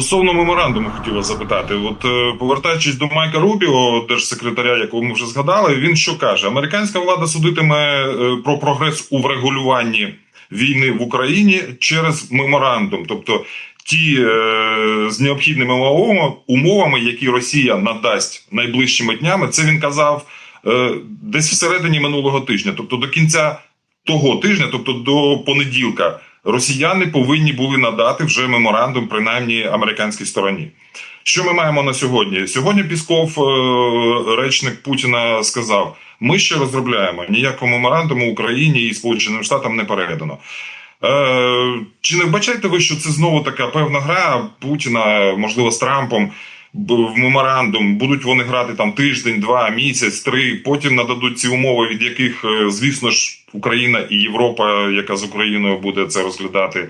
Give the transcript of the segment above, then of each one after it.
Стосовно меморандуму хотів вас запитати. От е, повертаючись до Майка Рубіо, держсекретаря, якого ми вже згадали, він що каже: американська влада судитиме е, про прогрес у врегулюванні війни в Україні через меморандум, тобто ті е, з необхідними умовами, які Росія надасть найближчими днями. Це він казав е, десь всередині минулого тижня, тобто до кінця того тижня, тобто до понеділка. Росіяни повинні були надати вже меморандум, принаймні американській стороні. Що ми маємо на сьогодні? Сьогодні Пісков, е, речник Путіна, сказав: ми ще розробляємо ніякого меморандуму Україні і Сполученим Штатам не передано. Е, чи не вбачаєте ви, що це знову така певна гра Путіна, можливо, з Трампом в меморандум? Будуть вони грати там тиждень, два, місяць, три. Потім нададуть ці умови, від яких, е, звісно ж, Україна і Європа, яка з Україною буде це розглядати,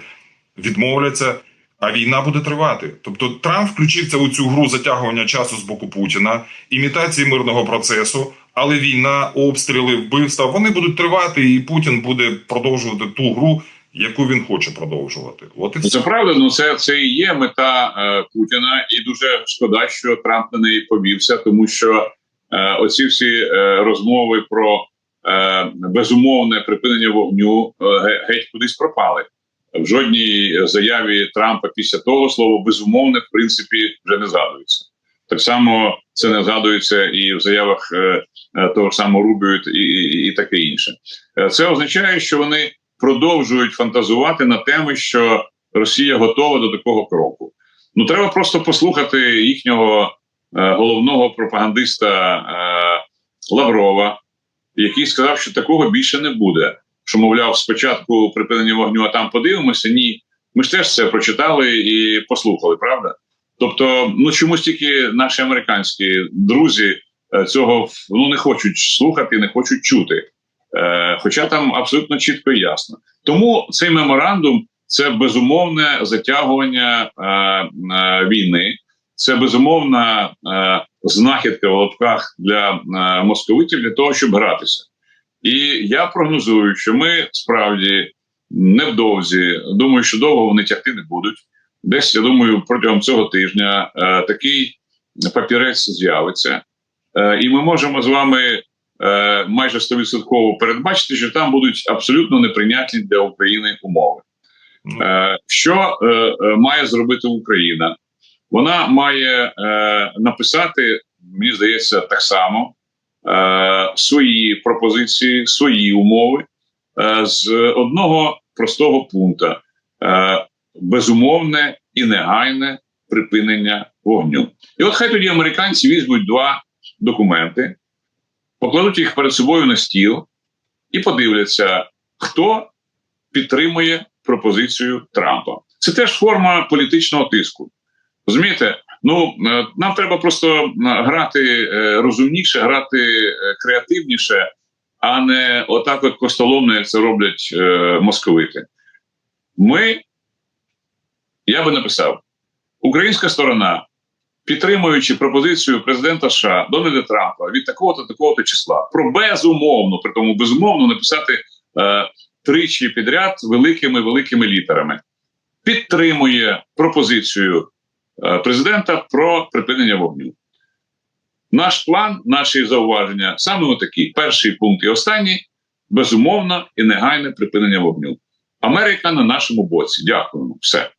відмовляться. А війна буде тривати. Тобто Трамп включився у цю гру затягування часу з боку Путіна, імітації мирного процесу, але війна, обстріли, вбивства вони будуть тривати, і Путін буде продовжувати ту гру, яку він хоче продовжувати. От і Ну, Це правда, ну це, це і є мета е, Путіна, і дуже шкода, що Трамп на неї повівся, тому що е, оці всі е, розмови про е, безумовне припинення вогню е, геть кудись пропали. В жодній заяві Трампа після того слово безумовне в принципі вже не згадується. Так само це не згадується і в заявах е, е, того ж самого Рубіо і, і, і таке інше. Е, Це означає, що вони продовжують фантазувати на теми, що Росія готова до такого кроку. Ну треба просто послухати їхнього е, головного пропагандиста е, Лаврова, який сказав, що такого більше не буде. Що, мовляв, спочатку припинення вогню, а там подивимося. Ні, ми ж теж це прочитали і послухали, правда? Тобто, ну чомусь тільки наші американські друзі е, цього ну не хочуть слухати, не хочуть чути. Е, хоча там абсолютно чітко і ясно. Тому цей меморандум це безумовне затягування е, е, війни, це безумовна знахідка в лапках для московитів для того, щоб гратися. І я прогнозую, що ми справді невдовзі, думаю, що довго вони тягти не будуть. Десь я думаю, протягом цього тижня е, такий папірець з'явиться, е, і ми можемо з вами е, майже 100% передбачити, що там будуть абсолютно неприйнятні для України умови. Ну, Е, що е, е, має зробити Україна? Вона має е, написати, мені здається, так само е, свої пропозиції, свої умови е, з одного простого пункту: е, безумовне і негайне припинення вогню. І от хай тоді американці візьмуть два документи, покладуть їх перед собою на стіл і подивляться, хто підтримує пропозицію Трампа. Це теж форма політичного тиску. Розумієте? Ну е, нам треба просто е, грати е, розумніше, грати креативніше, а не отак, от костоломно, як це роблять московити. Ми, я би написав, українська сторона, підтримуючи пропозицію президента США Дональда Трампа від такого-то такого-то числа, про безумовно, при тому безумовно написати е, тричі підряд великими великими літерами, підтримує пропозицію е, президента про припинення вогню. Наш план, наші зауваження саме отакі: перший пункт і останній безумовно і негайне припинення вогню. Америка на нашому боці. Дякуємо. Все.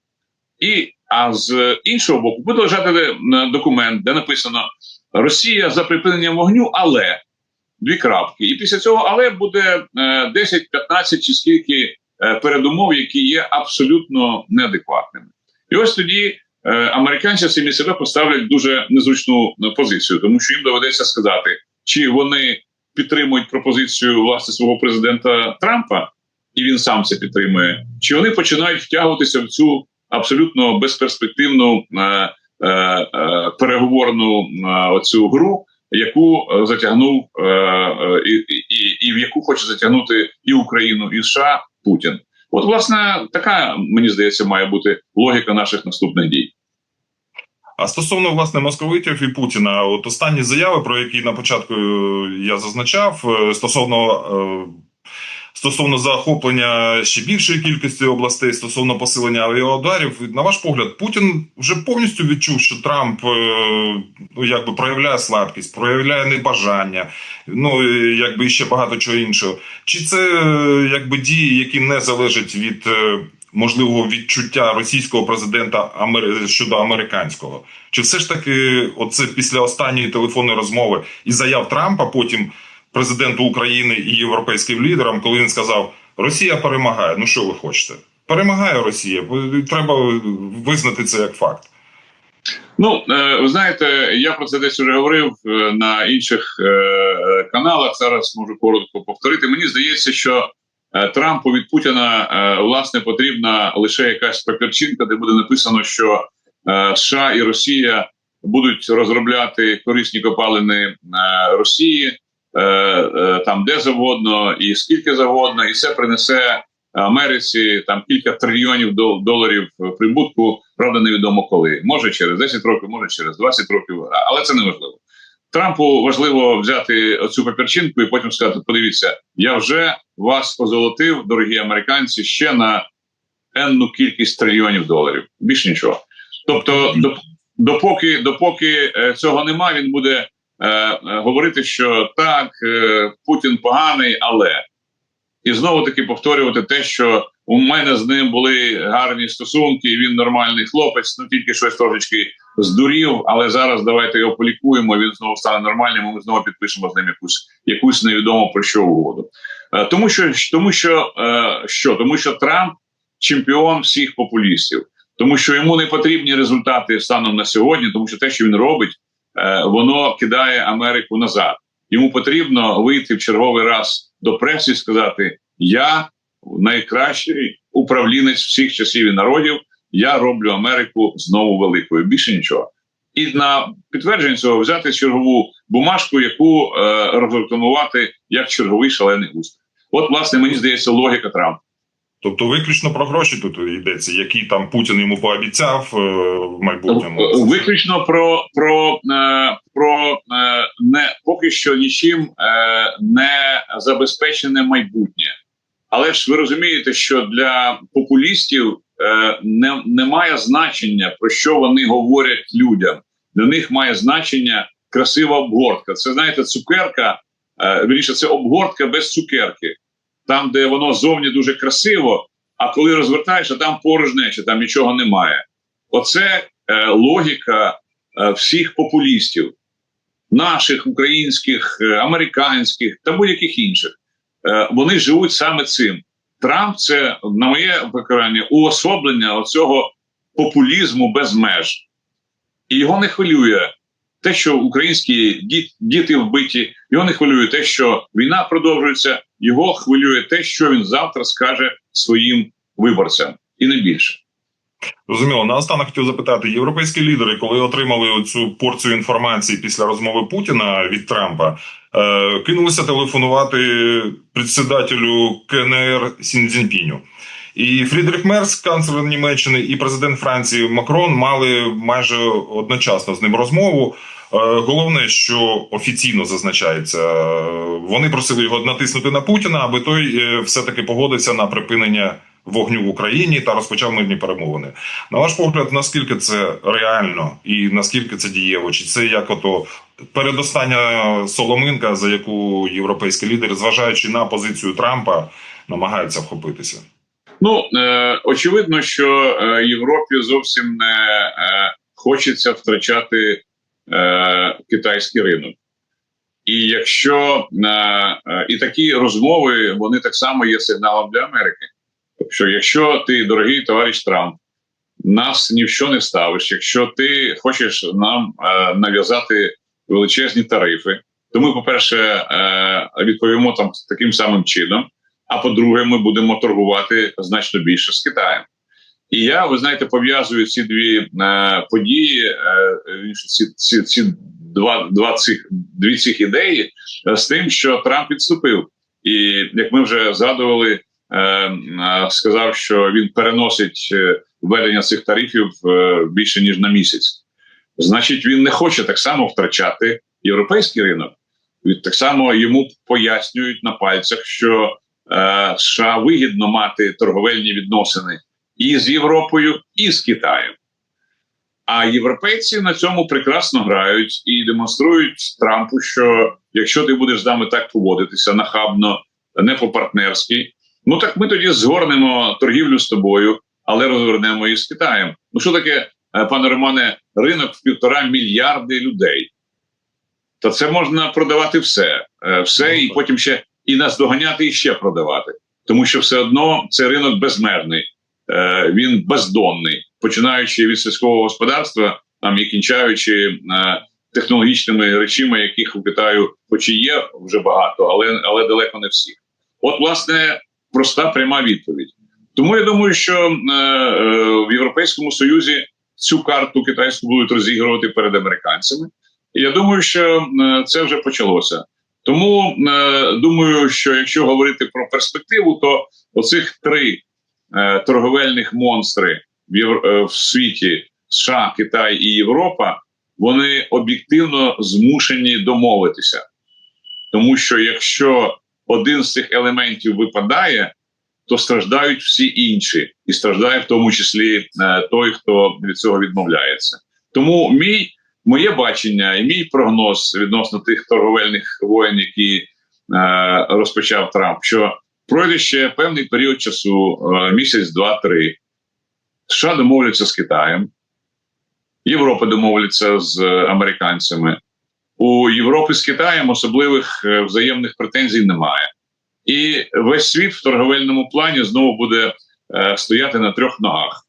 І а з іншого боку, буде лежати е, документ, де написано Росія за припиненням вогню, але дві крапки. І після цього але буде е, 10, 15 чи скільки е, передумов, які є абсолютно неадекватними. І ось тоді е, американці самі себе поставлять дуже незручну е, позицію, тому що їм доведеться сказати, чи вони підтримують пропозицію власне свого президента Трампа, і він сам це підтримує, чи вони починають втягуватися в цю абсолютно безперспективну е, е, е, переговорну оцю гру, яку затягнув і, і, і в яку хоче затягнути і Україну, і США Путін. От, власне, така мені здається, має бути логіка наших наступних дій. А стосовно власне московитів і Путіна, от останні заяви, про які на початку я зазначав, стосовно стосовно захоплення ще більшої кількості областей, стосовно посилення авіаударів. На ваш погляд, Путін вже повністю відчув, що Трамп е, ну якби проявляє слабкість, проявляє небажання, ну якби ще багато чого іншого. Чи це е, якби дії, які не залежать від е, можливого відчуття російського президента щодо американського? Чи все ж таки, оце після останньої телефонної розмови і заяв Трампа, потім президенту України і європейським лідерам, коли він сказав: Росія перемагає. Ну що ви хочете? Перемагає Росія. Треба визнати це як факт. Ну, е, ви знаєте, я про це десь вже говорив е, на інших е, каналах. Зараз можу коротко повторити. Мені здається, що Трампу від Путіна власне потрібна лише якась папірчинка, де буде написано, що США і Росія будуть розробляти корисні копалини Росії там де завгодно і скільки завгодно, і це принесе Америці там кілька трильйонів дол- доларів прибутку. Правда, невідомо коли. Може через 10 років, може через 20 років, але це не важливо. Трампу важливо взяти оцю папірчинку і потім сказати: подивіться, я вже вас позолотив, дорогі американці, ще на енну кількість трильйонів доларів. Більш нічого. Тобто, доп- допоки, допоки е, цього нема, він буде е, е, говорити, що так, е, Путін поганий, але і знову таки повторювати те, що у мене з ним були гарні стосунки, він нормальний хлопець, ну тільки щось трошечки здурів, але зараз давайте його полікуємо. Він знову стане нормальним. Ми знову підпишемо з ним якусь якусь невідому про що угоду. Тому що тому що що тому, що Трамп чемпіон всіх популістів, тому що йому не потрібні результати станом на сьогодні, тому що те, що він робить, воно кидає Америку назад. Йому потрібно вийти в черговий раз до преси і сказати: Я найкращий управлінець всіх часів і народів. Я роблю Америку знову великою. Більше нічого. І на підтвердження цього взяти чергову бумажку, яку е, розрекламувати як черговий шалений успіх. От, власне, мені здається, логіка Трампа. Тобто, виключно про гроші тут йдеться, які там Путін йому пообіцяв е, в майбутньому. Е, Виключно про, про, е, про не поки що нічим не забезпечене майбутнє. Але ж ви розумієте, що для популістів не, немає значення, про що вони говорять людям. Для них має значення красива обгортка. Це знаєте, цукерка, вірніше, це обгортка без цукерки, там, де воно зовні дуже красиво, а коли розвертаєш, а там порожнече, там нічого немає. Оце е, логіка е, всіх популістів, наших, українських, е, американських та будь-яких інших. Е, вони живуть саме цим. Трамп це, на моє покарання, уособлення оцього популізму без меж. І його не хвилює те, що українські діти вбиті, його не хвилює те, що війна продовжується, його хвилює те, що він завтра скаже своїм виборцям, і не більше. Розуміло, наостанок хотів запитати: європейські лідери, коли отримали цю порцію інформації після розмови Путіна від Трампа, е, кинулися телефонувати председателю КНР Сіньцзінпіню. І Фрідріх Мерц, канцлер Німеччини, і президент Франції Макрон мали майже одночасно з ним розмову. Е, Головне, що офіційно зазначається, е, вони просили його натиснути на Путіна, аби той е, все-таки погодився на припинення вогню в Україні та розпочав мирні перемовини. На ваш погляд, наскільки це реально і наскільки це дієво? Чи це як ото передостання соломинка, за яку європейські лідери, зважаючи на позицію Трампа, намагаються вхопитися? Ну е, очевидно, що е, Європі зовсім не е, хочеться втрачати е, китайський ринок. І якщо е, е, і такі розмови вони так само є сигналом для Америки. Тобто, якщо ти, дорогий товариш Трамп, нас ні в що не ставиш, якщо ти хочеш нам е, нав'язати величезні тарифи, то ми, по-перше, е, відповімо там таким самим чином. А по-друге, ми будемо торгувати значно більше з Китаєм. І я, ви знаєте, пов'язую ці дві е, події, е, ці, ці, ці два, два цих дві цих ідеї е, з тим, що Трамп відступив. І як ми вже згадували, е, е, сказав, що він переносить е, введення цих тарифів е, більше ніж на місяць. Значить, він не хоче так само втрачати європейський ринок. Від так само йому пояснюють на пальцях, що е, США вигідно мати торговельні відносини і з Європою, і з Китаєм. А європейці на цьому прекрасно грають і демонструють Трампу, що якщо ти будеш з нами так поводитися нахабно, не по-партнерськи, ну так ми тоді згорнемо торгівлю з тобою, але розвернемо і з Китаєм. Ну що таке, е, пане Романе, ринок в півтора мільярди людей? То це можна продавати все, Е, все, і потім ще і наздоганяти, і ще продавати. Тому що все одно це ринок безмежний, е, він бездонний, починаючи від сільського господарства, там і кінчаючи е, технологічними речами, яких у Китаю, хоч і є вже багато, але, але далеко не всі. От, власне, проста пряма відповідь. Тому я думаю, що е, е, в Європейському Союзі цю карту китайську будуть розігрувати перед американцями. І я думаю, що е, це вже почалося. Тому е, думаю, що якщо говорити про перспективу, то оцих три е, торговельних монстри в, Євро- е, в світі США, Китай і Європа, вони об'єктивно змушені домовитися. Тому що якщо один з цих елементів випадає, то страждають всі інші, і страждає в тому числі е, той, хто від цього відмовляється. Тому мій моє бачення і мій прогноз відносно тих торговельних воєн, які е, розпочав Трамп, що пройде ще певний період часу, е, місяць, два-три. США домовляться з Китаєм, Європа домовляться з американцями. У Європи з Китаєм особливих е, взаємних претензій немає. І весь світ в торговельному плані знову буде е, стояти на трьох ногах: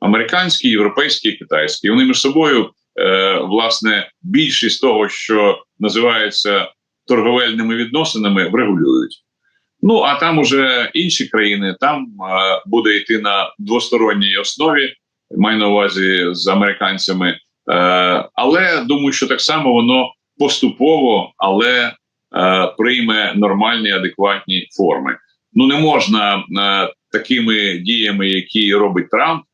американський, європейський і китайський. Вони між собою е, власне більшість того, що називається торговельними відносинами, врегулюють. Ну а там уже інші країни, там е, буде йти на двосторонній основі, маю на увазі з американцями. Е, але думаю, що так само воно поступово, але е, прийме нормальні адекватні форми. Ну не можна е, такими діями, які робить Трамп,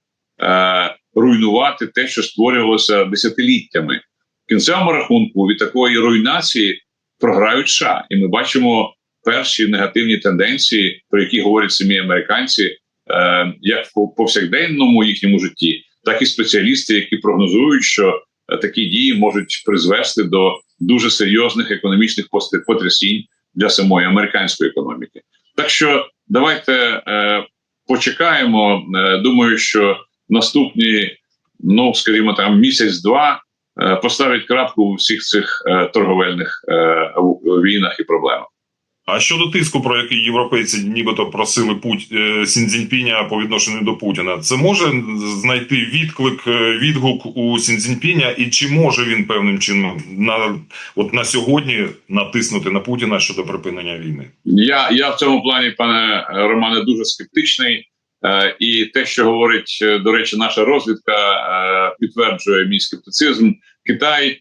е, руйнувати те, що створювалося десятиліттями. В кінцевому рахунку від такої руйнації програють США, і ми бачимо перші негативні тенденції, про які говорять самі американці, е, як в повсякденному їхньому житті, так і спеціалісти, які прогнозують, що е, такі дії можуть призвести до дуже серйозних економічних потрясінь для самої американської економіки. Так що давайте е, почекаємо. Думаю, що наступні, ну скажімо, там місяць-два е, поставить крапку у всіх цих е, торговельних е, війнах і проблемах. А щодо тиску, про який європейці нібито просили Путь Сіньцзіньпіня по відношенню до Путіна, це може знайти відклик, відгук у Сіньцзіньпіня, і чи може він певним чином на от на сьогодні натиснути на Путіна щодо припинення війни? Я, я в цьому плані, пане Романе, дуже скептичний. Е, і те, що говорить, е, до речі, наша розвідка е, підтверджує мій скептицизм. Китай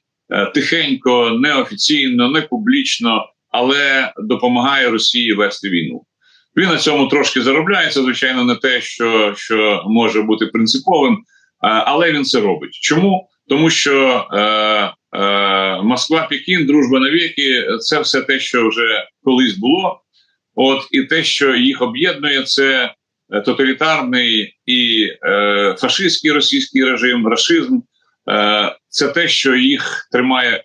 тихенько, неофіційно, не публічно, але допомагає Росії вести війну. Він на цьому трошки заробляє. Це, звичайно, не те, що, що може бути принциповим, але він це робить. Чому? Тому що е, е, Москва, Пекін, дружба навіки це все те, що вже колись було. От і те, що їх об'єднує, це тоталітарний і е, фашистський російський режим, рашизм. Е, це те, що їх тримає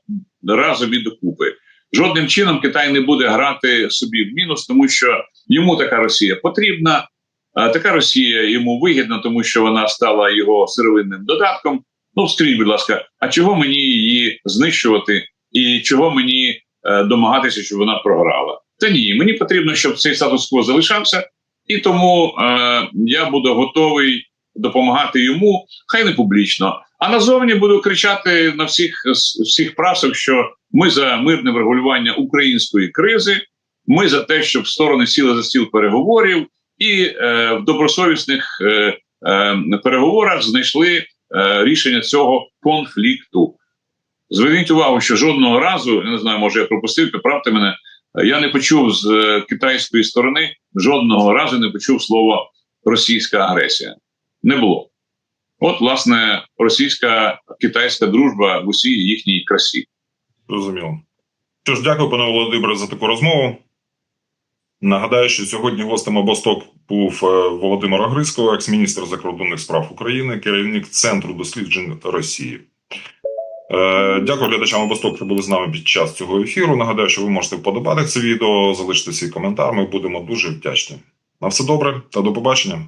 разом і докупи. Жодним чином Китай не буде грати собі в мінус, тому що йому така Росія потрібна. Така Росія йому вигідна, тому що вона стала його сировинним додатком. Ну, скажіть, будь ласка, а чого мені її знищувати, і чого мені е, домагатися, щоб вона програла? Та ні, мені потрібно, щоб цей статус-кво залишався, і тому е, я буду готовий допомагати йому, хай не публічно. А назовні буду кричати на всіх всіх прасок, що ми за мирне врегулювання української кризи, ми за те, щоб сторони сіли за стіл переговорів, і е, в добросовісних е, е, переговорах знайшли е, рішення цього конфлікту. Зверніть увагу, що жодного разу, я не знаю, може я пропустив, поправте мене. Я не почув з е, китайської сторони жодного разу не почув слово російська агресія. Не було. От, власне, російська китайська дружба в усій їхній красі. Зрозуміло. Що ж, дякую, пане Володимире, за таку розмову. Нагадаю, що сьогодні гостем обосток був е, Володимир Огризко, екс-міністр закордонних справ України, керівник Центру досліджень Росії. Е, Дякую глядачам Восток, що були з нами під час цього ефіру. Нагадаю, що ви можете вподобати це відео, залишити свій коментар. Ми будемо дуже вдячні. На все добре та до побачення.